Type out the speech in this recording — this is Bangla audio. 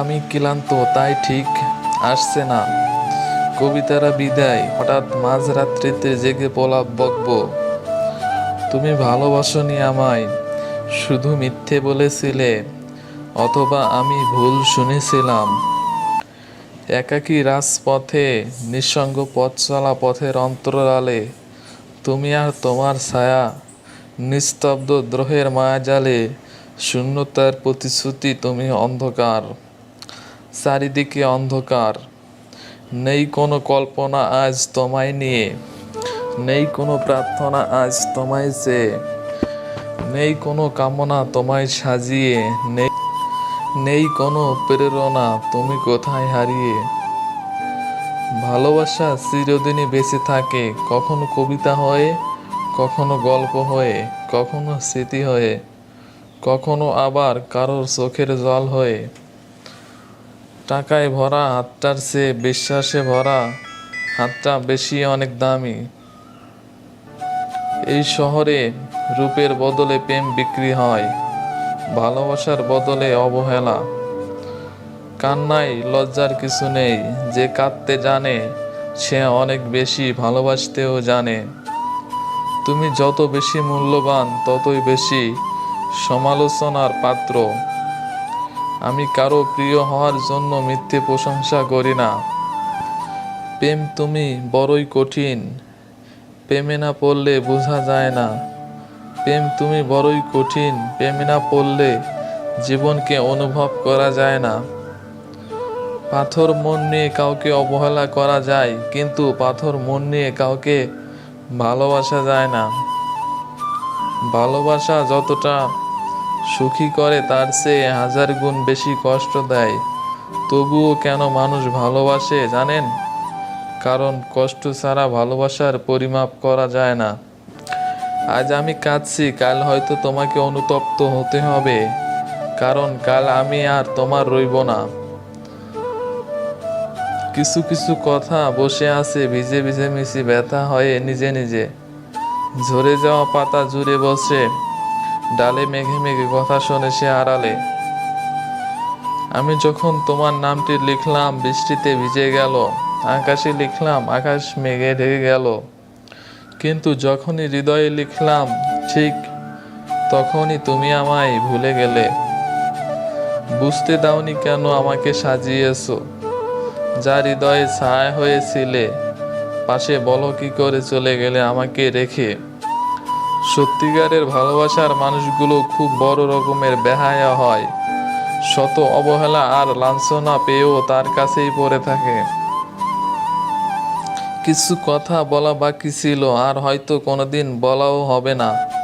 আমি ক্লান্ত, তাই ঠিক আসছে না। কবিতারা বিদায়, হঠাৎ মাঝরাত্রিতে জেগে পলা বকবো, তুমি ভালোবাসনি আমায়, শুধু মিথ্যে বলেছিলে, অথবা আমি ভুল শুনেছিলাম। একাকী রাজপথে, নিঃসঙ্গ পথ চলা পথের অন্তরালে, তুমি আর তোমার ছায়া, নিস্তব্ধ দ্রোহের মায়াজালে, শূন্যতার প্রতিশ্রুতি তুমি অন্ধকার। চারিদিকে অন্ধকার। নেই কোনো কল্পনা আজ তোমায় নিয়ে। নেই কোনো প্রার্থনা আজ তোমায় চেয়ে নেই কোনো কামনা তোমায় সাজিয়ে। নেই নেই কোনো প্রেরণা তুমি কোথায় হারিয়ে। ভালোবাসা চিরদিনই বেঁচে থাকে। কখনো কবিতা হয়ে, কখনো গল্প হয়ে, কখনো স্মৃতি হয়ে, কখনো আবার কারোর চোখের জল হয়ে। টাকায় ভরা হাতটার চেয়ে বিশ্বাসে ভরা, হাতটা বেশি অনেক দামি। এই শহরে রূপের বদলে প্রেম বিক্রি হয়, ভালোবাসার বদলে অবহেলা। কান্নায় লজ্জার কিছু নেই, যে কাঁদতে জানে, সে অনেক বেশি ভালোবাসতেও জানে। তুমি যত বেশি মূল্যবান, ততই বেশি সমালোচনার পাত্র। আমি কারও প্রিয় হওয়ার জন্য মিথ্যে প্রশংসা করি না। প্রেম তুমি বড়ই কঠিন, প্রেমে না পড়লে বোঝা যায় না। প্রেম তুমি বড়ই কঠিন, প্রেমে না পড়লে জীবনকে অনুভব করা যায় না। পাথর মন নিয়ে কাউকে অবহেলা করা যায়, কিন্তু পাথর মন নিয়ে কাউকে ভালোবাসা যায় না। ভালোবাসা যতটা সুখী করে তার চেয়ে হাজার গুণ বেশি কষ্ট দেয়। তবুও কেন মানুষ ভালোবাসে জানেন? কারণ কষ্ট ছাড়া ভালোবাসার পরিমাপ করা যায় না। আজ আমি কাঁদছি, কাল হয়তো তোমাকে অনুতপ্ত হতে হবে। কারণ কাল আমি আর তোমার রইব না। কিছু কিছু কথা বসে আছে, ভিজে ভিজে মিশি ব্যথা হয়ে নিজে নিজে। ঝরে যাওয়া পাতা জুড়ে বসে। ডালে মেঘে মেঘে কথা শোনে সে আড়ালে, আমি যখন তোমার নামটি লিখলাম, বৃষ্টিতে ভিজে গেল, আকাশে লিখলাম, আকাশ মেঘে ঢেকে গেল। কিন্তু যখনই হৃদয়ে লিখলাম, ঠিক তখনই তুমি আমায় ভুলে গেলে। বুঝতে দাওনি কেন আমাকে সাজিয়েছো? যা হৃদয়ে ছায়া হয়েছিলে, পাশে বলো কি করে চলে গেলে আমাকে রেখে। সত্যিকারের ভালোবাসার মানুষগুলো খুব বড় রকমের বেহায়া হয়। শত অবহেলা আর লাঞ্ছনা পেয়েও তার কাছেই পড়ে থাকে। কিছু কথা বলা বাকি ছিল, আর হয়তো কোনোদিন বলাও হবে না।